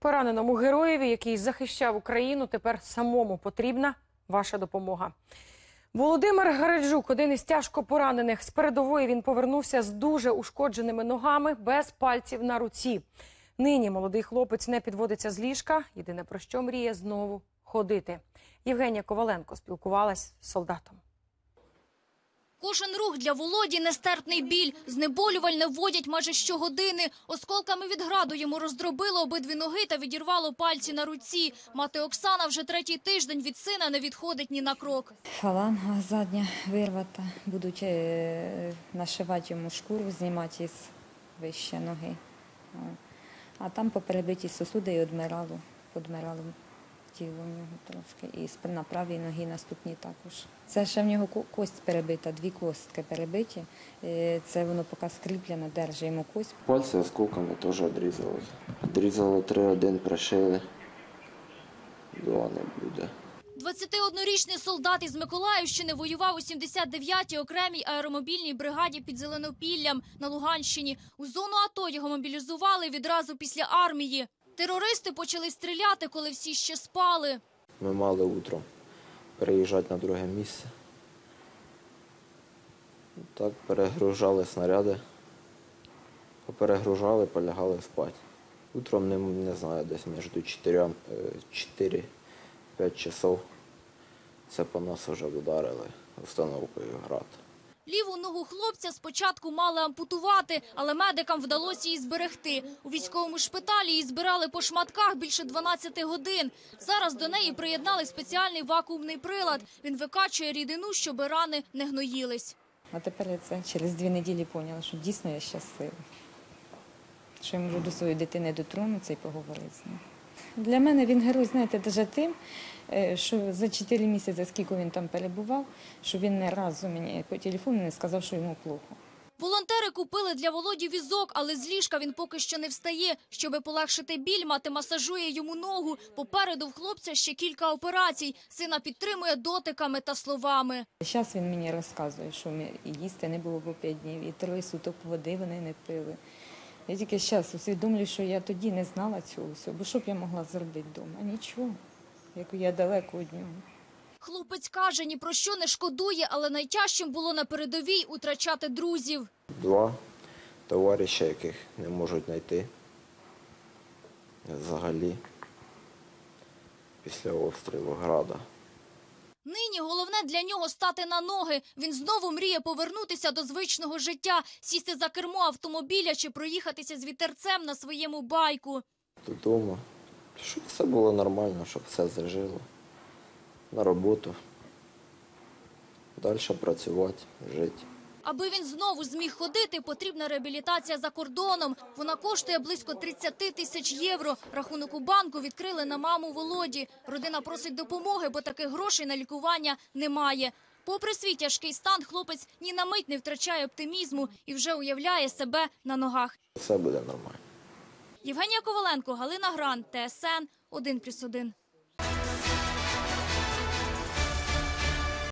Пораненому героєві, який захищав Україну, тепер самому потрібна ваша допомога. Володимир Гареджук, один із тяжко поранених. З передової він повернувся з дуже ушкодженими ногами, без пальців на руці. Нині молодий хлопець не підводиться з ліжка. Єдине про що мріє знову ходити. Євгенія Коваленко спілкувалась з солдатом. Кожен рух для Володі – нестерпний біль. Знеболювальне вводять майже щогодини. Осколками від граду йому роздробило обидві ноги та відірвало пальці на руці. Мати Оксана вже третій тиждень від сина не відходить ні на крок. Фаланга задня вирвата. Будуть е, нашивати йому шкуру, знімати із вище ноги. А там поперебиті сосуди і одмирало. Подмирало тіло в нього трошки. І сп- на правій ногі наступні також. Це ще в нього кость перебита, дві костки перебиті. Е, Це воно поки скріплено, держить йому кость. Пальці осколками теж відрізали. Відрізали три, один пришили. Два не буде. 21-річний солдат із Миколаївщини воював у 79-й окремій аеромобільній бригаді під Зеленопіллям на Луганщині. У зону АТО його мобілізували відразу після армії. Терористи почали стріляти, коли всі ще спали. Ми мали утром переїжджати на друге місце. Так, перегружали снаряди, поперегружали, полягали спати. Утром не, не знаю, десь між 4, 4-5 часов це по нас вже вдарили установкою град. Ліву ногу хлопця спочатку мали ампутувати, але медикам вдалося її зберегти. У військовому шпиталі її збирали по шматках більше 12 годин. Зараз до неї приєднали спеціальний вакуумний прилад. Він викачує рідину, щоб рани не гноїлись. А тепер я це через дві неділі поняла, що дійсно я щаслива. Що я можу до своєї дитини дотронутися і поговорити з ним. Для мене він герой, знаєте, навіть тим, е, що за 4 місяці, скільки він там перебував, що він не разу мені по телефону не сказав, що йому плохо. Волонтери купили для Володі візок, але з ліжка він поки що не встає. Щоби полегшити біль, мати масажує йому ногу. Попереду в хлопця ще кілька операцій. Сина підтримує дотиками та словами. Зараз він мені розказує, що їсти не було по 5 днів, і троє суток води вони не пили. Я тільки зараз усвідомлюю, що я тоді не знала цього всього, бо що б я могла зробити вдома? Нічого, як я далеко від нього. Хлопець каже, ні про що не шкодує, але найтяжчим було на передовій утрачати друзів. Два товариша, яких не можуть знайти взагалі після обстрілу града. Головне для нього стати на ноги. Він знову мріє повернутися до звичного життя, сісти за кермо автомобіля чи проїхатися з вітерцем на своєму байку. Додому, щоб все було нормально, щоб все зажило. На роботу. Далі працювати, жити. Аби він знову зміг ходити, потрібна реабілітація за кордоном. Вона коштує близько 30 тисяч євро. Рахунок у банку відкрили на маму Володі. Родина просить допомоги, бо таких грошей на лікування немає. Попри свій тяжкий стан, хлопець ні на мить не втрачає оптимізму і вже уявляє себе на ногах. Все буде нормально. Євгенія Коваленко, Галина Гран, ТСН 1+,1.